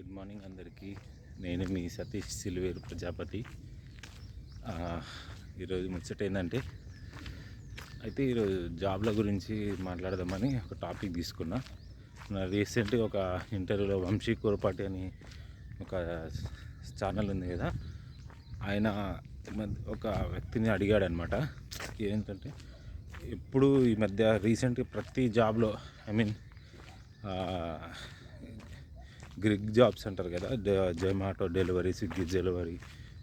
Good morning అందరికీ. నేను మీ సతీష్ సిల్వేరు ప్రజాపతి. ఈరోజు ముచ్చట ఏంటంటే అయితే ఈరోజు జాబ్ల గురించి మాట్లాడదామని ఒక టాపిక్ తీసుకున్నా. నా రీసెంట్గా ఒక ఇంటర్వ్యూలో వంశీ కూరపాటి అని ఒక ఛానల్ ఉంది కదా ఆయన మధ్య- ఒక వ్యక్తిని అడిగాడు అనమాట ఏంటంటే ఎప్పుడు ఈ మధ్య రీసెంట్గా ప్రతి జాబ్లో ఐ మీన్ గ్రిగ్ జాబ్స్ అంటారు కదా Zomato delivery Swiggy delivery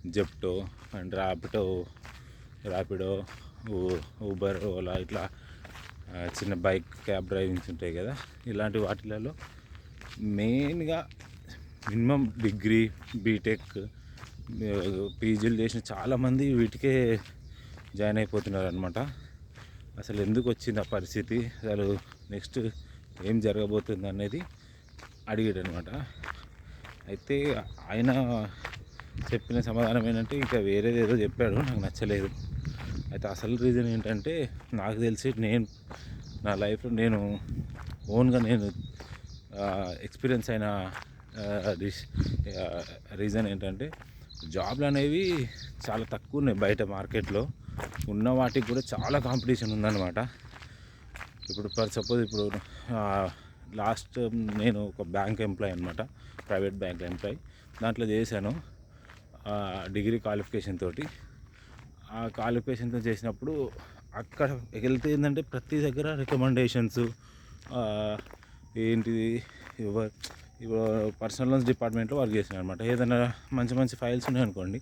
Zepto and Rapido Rapido Uber Ola ఇట్లా చిన్న బైక్ క్యాబ్ డ్రైవింగ్స్ ఉంటాయి కదా ఇలాంటి వాటిలలో మెయిన్గా మినిమం డిగ్రీ బీటెక్ పీజీలు చేసిన చాలామంది వీటికే జాయిన్ అయిపోతున్నారు అనమాట అసలు ఎందుకు వచ్చింది ఆ పరిస్థితి? అసలు నెక్స్ట్ ఏం జరగబోతుంది అనేది అడిగాడు అనమాట అయితే ఆయన చెప్పిన సమాధానం ఏంటంటే ఇంకా వేరేది ఏదో చెప్పాడు నాకు నచ్చలేదు. అయితే అసలు రీజన్ ఏంటంటే నాకు తెలిసి నేను నా లైఫ్లో నేను ఓన్గా నేను ఎక్స్పీరియన్స్ అయిన రీజన్ ఏంటంటే జాబ్లు అనేవి చాలా తక్కువ ఉన్నాయి బయట మార్కెట్లో. ఉన్న వాటికి కూడా చాలా కాంపిటీషన్ ఉందన్నమాట. ఇప్పుడు ఫర్ సపోజ్ ఇప్పుడు లాస్ట్ నేను ఒక బ్యాంక్ ఎంప్లాయ్ అనమాట ప్రైవేట్ బ్యాంక్ ఎంప్లాయ్. దాంట్లో చేశాను. డిగ్రీ క్వాలిఫికేషన్ తోటి. ఆ క్వాలిఫికేషన్తో చేసినప్పుడు అక్కడ వెళ్తే ఏంటంటే ప్రతి దగ్గర రికమెండేషన్స్ ఏంటిది ఎవరు పర్సనల్ లోన్స్ డిపార్ట్మెంట్లో వర్క్ చేసిన అనమాట ఏదైనా మంచి మంచి ఫైల్స్ ఉన్నాయనుకోండి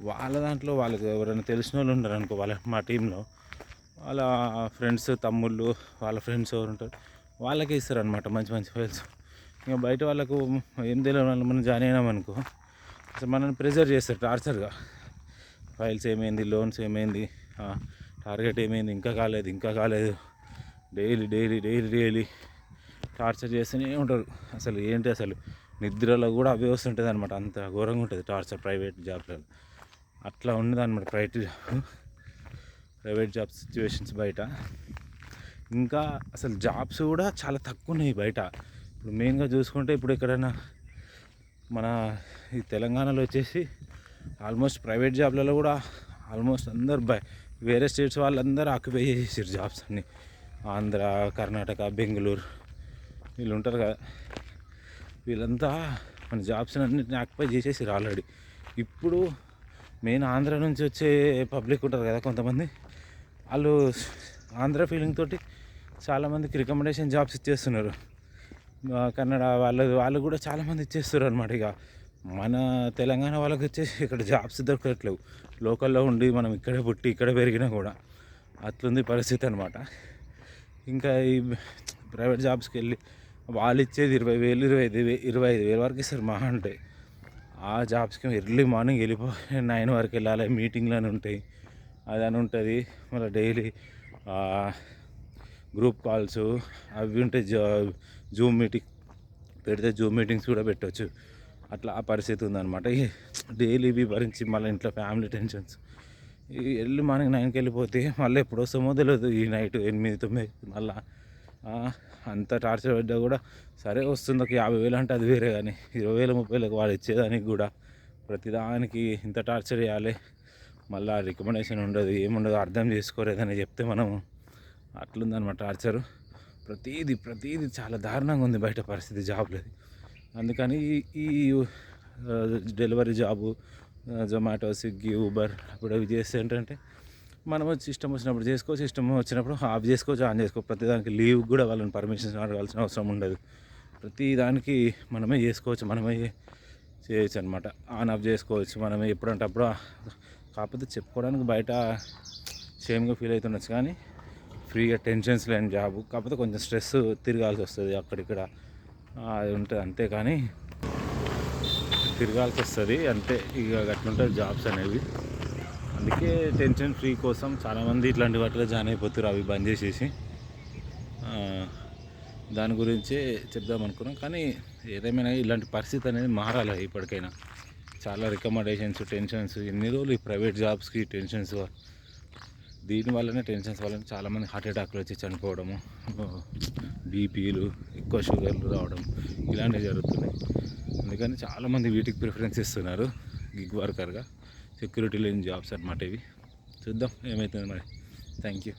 వాళ్ళ దాంట్లో వాళ్ళకి ఎవరైనా తెలిసిన వాళ్ళు ఉంటారు అనుకో వాళ్ళ మా టీంలో. వాళ్ళ ఫ్రెండ్స్ తమ్ముళ్ళు వాళ్ళ ఫ్రెండ్స్ ఎవరు ఉంటారు వాళ్ళకే ఇస్తారు అనమాట మంచి మంచి ఫైల్స్ ఇంకా బయట వాళ్ళకు ఏం తెలియని వాళ్ళు మనం జాయిన్ అయినామనుకో అసలు మనల్ని ప్రెజర్ చేస్తారు టార్చర్గా ఫైల్స్ ఏమైంది లోన్స్ ఏమైంది టార్గెట్ ఏమైంది ఇంకా కాలేదు ఇంకా కాలేదు. Daily daily daily daily torture చేస్తూనే ఉంటారు. అసలు ఏంటి అసలు? నిద్రలో కూడా అవే వస్తుంటుంది అనమాట అంత ఘోరంగా ఉంటుంది టార్చర్ ప్రైవేట్ జాబ్లలో అట్లా ఉండదు అనమాట private job private job situations బయట. ఇంకా అసలు జాబ్స్ కూడా చాలా తక్కువ ఉన్నాయి బయట. ఇప్పుడు మెయిన్గా చూసుకుంటే ఇప్పుడు ఎక్కడైనా మన ఈ తెలంగాణలో వచ్చేసి ఆల్మోస్ట్ ప్రైవేట్ జాబ్లలో కూడా ఆల్మోస్ట్ అందరు బై వేరే స్టేట్స్ వాళ్ళందరూ ఆక్యుపై చేసేసారు జాబ్స్ అన్ని. ఆంధ్ర కర్ణాటక బెంగళూరు వీళ్ళు ఉంటారు కదా. వీళ్ళంతా మన జాబ్స్ అన్నింటిని ఆక్యుపై చేసేసారు ఆల్రెడీ. ఇప్పుడు మెయిన్ ఆంధ్ర నుంచి వచ్చే పబ్లిక్ ఉంటారు కదా కొంతమంది. వాళ్ళు ఆంధ్ర ఫీలింగ్ తోటి చాలామందికి రికమెండేషన్ జాబ్స్ ఇచ్చేస్తున్నారు. కన్నడ వాళ్ళు వాళ్ళు కూడా చాలామంది ఇచ్చేస్తారు అనమాట ఇక. మన తెలంగాణ వాళ్ళకి వచ్చేసి ఇక్కడ జాబ్స్ దొరకట్లేవు. లోకల్లో ఉండి మనం ఇక్కడే పుట్టి ఇక్కడే పెరిగినా కూడా అట్లుంది పరిస్థితి అనమాట ఇంకా ఈ ప్రైవేట్ జాబ్స్కి వెళ్ళి వాళ్ళు ఇచ్చేది ఇరవై వేలు ఇరవై ఐదు వే ఇరవై ఐదు వేల వరకు ఇస్తారు మహా అంటే. ఆ జాబ్స్కి ఎర్లీ మార్నింగ్ వెళ్ళిపోయి నైన్ వరకు వెళ్ళాలి మీటింగ్లు అని ఉంటాయి. అదని ఉంటుంది. మళ్ళీ డైలీ గ్రూప్ కాల్స్ అవి ఉంటే జా జూమ్ మీటింగ్ పెడితే జూమ్ మీటింగ్స్ కూడా పెట్టవచ్చు అట్లా ఆ పరిస్థితి ఉందన్నమాట. డైలీ ఇవి భరించి మళ్ళీ ఇంట్లో ఫ్యామిలీ టెన్షన్స్ ఈ ఎర్లీ మార్నింగ్ నైన్కి వెళ్ళిపోతే మళ్ళీ ఎప్పుడు వస్తామో తెలియదు ఈ నైట్ ఎనిమిది తొమ్మిది మళ్ళీ. అంత టార్చర్ పడ్డా కూడా సరే వస్తుంది. ఒక యాభై వేలు అంటే అది వేరే కానీ ఇరవై వేల ముప్పై వేలకు వాళ్ళు ఇచ్చేదానికి కూడా ప్రతిదానికి ఇంత టార్చర్ చేయాలి. మళ్ళీ రికమెండేషన్ ఉండదు ఏముండదు అర్థం చేసుకోలేదని చెప్తే మనం అట్లుందనమాట టార్చర్ ప్రతీది ప్రతీది చాలా దారుణంగా ఉంది బయట పరిస్థితి జాబ్లది అందుకని ఈ- ఈ delivery job Zomato Swiggy Uber ఇప్పుడు అవి చేస్తే ఏంటంటే మనం ఇష్టం వచ్చినప్పుడు చేసుకోవచ్చు ఇష్టం వచ్చినప్పుడు ఆఫ్ చేసుకోవచ్చు ఆన్ చేసుకోవచ్చు ప్రతిదానికి లీవ్ కూడా వాళ్ళని పర్మిషన్ అడగాల్సిన అవసరం ఉండదు. ప్రతి దానికి మనమే చేసుకోవచ్చు మనమే చేయొచ్చు అనమాట ఆన్ ఆఫ్ చేసుకోవచ్చు మనమే ఎప్పుడంటే అప్పుడు కాకపోతే చెప్పుకోవడానికి బయట సేమ్గా ఫీల్ అవుతుండొచ్చు కానీ ఫ్రీగా టెన్షన్స్ లేని జాబ్ కాకపోతే కొంచెం స్ట్రెస్ తిరగాల్సి వస్తుంది అక్కడిక్కడ. అది ఉంటుంది అంతే కానీ తిరగాల్సి వస్తుంది అంతే. ఇక అట్లుంటాయి జాబ్స్ అనేవి. అందుకే టెన్షన్ ఫ్రీ కోసం చాలామంది ఇట్లాంటి వాటిలో జాయిన్ అయిపోతారు అవి బంద్ చేసేసి. దాని గురించే చెప్దాం అనుకున్నాం. కానీ ఏదేమైనా ఇలాంటి పరిస్థితి అనేది మారాలి ఇప్పటికైనా. చాలా రికమెండేషన్స్ టెన్షన్స్ ఎన్ని రోజులు ఈ ప్రైవేట్ జాబ్స్కి టెన్షన్స్ దీని వల్లనే టెన్షన్స్ వల్లనే చాలామంది హార్ట్ అటాక్లు వచ్చి చనిపోవడము బీపీలు ఎక్కువ షుగర్లు రావడం ఇలాంటివి జరుగుతున్నాయి. అందుకని చాలామంది వీటికి ప్రిఫరెన్స్ ఇస్తున్నారు గిగ్ వర్కర్గా సెక్యూరిటీ లేని జాబ్స్ అనమాట ఇవి. చూద్దాం ఏమవుతుంది మరి. Thank you